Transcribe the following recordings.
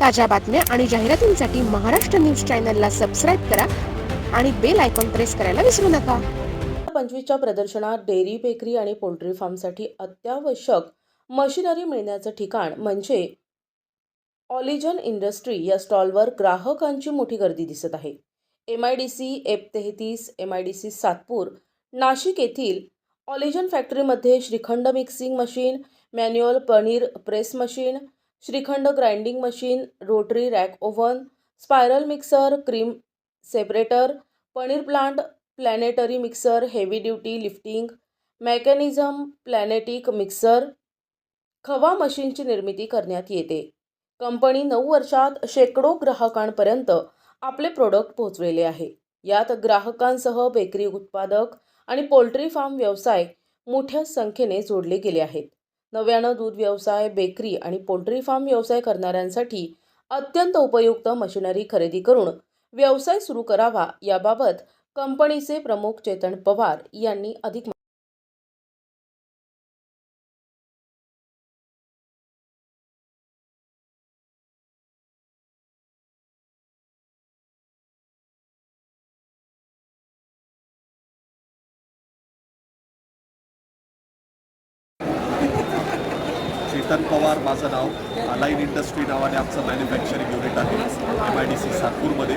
ताज्या बातम्या आणि जाहिरातींसाठी महाराष्ट्र न्यूज चॅनलला सबस्क्राईब करा आणि बेल आयकॉन प्रेस करायला विसरू नका. पंचवीसच्या प्रदर्शनात डेअरी बेकरी आणि पोल्ट्री फार्मसाठी अत्यावश्यक मशिनरी मिळण्याचं ठिकाण म्हणजे ऑलिजन इंडस्ट्री या स्टॉलवर ग्राहकांची मोठी गर्दी दिसत आहे. M I D C F तेहतीस M I D C Satpur Nashik येथील ऑलिजन फॅक्टरीमध्ये shrikhand mixing machine manual paneer press machine shrikhand grinding machine rotary rack oven spiral mixer cream separator paneer plant planetary mixer heavy duty lifting mechanism planetary mixer khoa मशीनची निर्मिती करण्यात येते. Company नऊ वर्षात शेकडो ग्राहकांपर्यंत आपले प्रोडक्ट पोहोचलेले आहे. यात ग्राहकांसह बेकरी उत्पादक आणि पोल्ट्री फार्म व्यवसाय मोठ्या संख्येने जोडले गेले आहेत. नव्यानं दूध व्यवसाय बेकरी आणि पोल्ट्री फार्म व्यवसाय करणाऱ्यांसाठी अत्यंत उपयुक्त मशिनरी खरेदी करून व्यवसाय सुरू करावा याबाबत कंपनीचे प्रमुख चेतन पवार यांनी अधिक चेतन पवार माझं नाव अलाईन इंडस्ट्री नावाने आमचं मॅन्युफॅक्चरिंग युनिट आहे एम आय डी सी सातपूरमध्ये.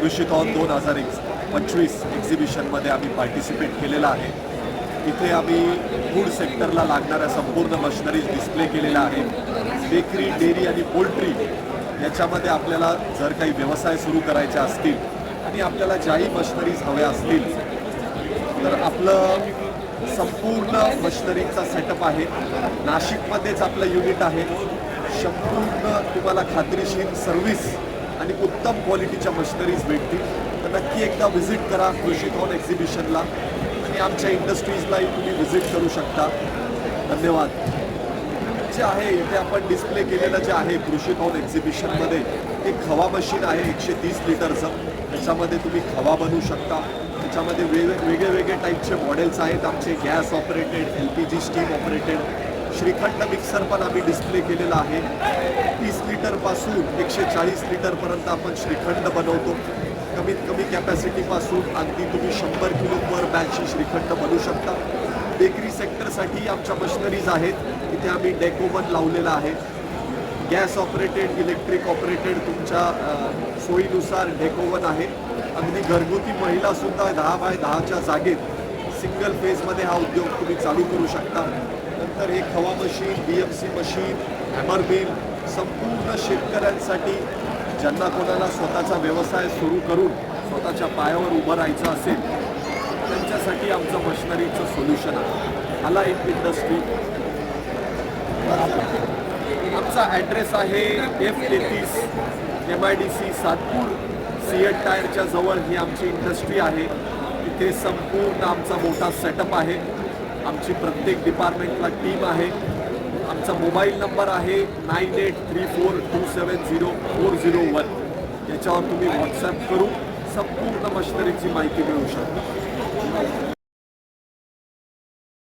कृषीथॉन दोन हजार एक पंचवीस एक्झिबिशनमध्ये आम्ही पार्टिसिपेट केलेलं आहे. इथे आम्ही फूड सेक्टरला लागणाऱ्या संपूर्ण मशिनरीज डिस्प्ले केलेल्या आहेत. बेकरी डेअरी आणि पोल्ट्री याच्यामध्ये आपल्याला जर काही व्यवसाय सुरू करायचे असतील आणि आपल्याला ज्याही मशिनरीज हव्या असतील तर आपलं संपूर्ण मशिनरीचा सेटअप आहे. नाशिकमध्येच आपलं युनिट आहे. संपूर्ण तुम्हाला खात्रीशीर सर्व्हिस आणि उत्तम क्वालिटीच्या मशिनरीज भेटतील. तर नक्की एकदा व्हिजिट करा कृषी थॉन एक्झिबिशनला आणि आमच्या इंडस्ट्रीजलाही तुम्ही व्हिजिट करू शकता. धन्यवाद. जे आहे इथे आपण डिस्प्ले केलेलं जे आहे कृषी थॉन एक्झिबिशनमध्ये एक खवा मशीन आहे एकशे तीस लिटरचं त्याच्यामध्ये तुम्ही खवा बनवू शकता. त्याच्यामध्ये वेगळे वेगळे वेगळे टाईपचे मॉडेल्स आहेत. आमचे gas operated L P G steam operated shrikhand mixer पण आम्ही डिस्प्ले केलेला आहे. तीस लिटरपासून एकशे चाळीस लिटरपर्यंत आपण श्रीखंड बनवतो. कमीत कमी कॅपॅसिटीपासून अगदी तुम्ही शंभर किलो पर बॅचची श्रीखंड बनवू शकता. बेकरी सेक्टरसाठी आमच्या मशिनरीज आहेत. इथे आम्ही डेकोवन लावलेला आहे. गॅस ऑपरेटेड इलेक्ट्रिक ऑपरेटेड तुमच्या सोयीनुसार डेकोवन आहे. अगदी घरगुती महिलासुद्धा दहा बाय दहाच्या जागेत सिंगल फेजमध्ये हा उद्योग तुम्ही चालू करू शकता. नंतर हे khoa machine B M C machine hammer mill संपूर्ण शेतकऱ्यांसाठी ज्यांना कोणाला स्वतःचा व्यवसाय सुरू करून स्वतःच्या पायावर उभं राहायचं असेल त्यांच्यासाठी आमचं मशिनरीचं सोल्युशन आहे. आला एक इंडस्ट्री आमचा ॲड्रेस आहे एफ तेहतीस एम आय डी सी सातपूर. सिएट टायरच्या जवळ ही आमची इंडस्ट्री आहे. इथे संपूर्ण आमचा मोठा सेटअप आहे. आमची प्रत्येक डिपार्टमेंटला टीम आहे. आमचा मोबाईल नंबर आहे nine eight three four two seven zero four zero one याच्यावर तुम्ही व्हॉट्सॲप करून संपूर्ण मशिनरीची माहिती मिळू शकता.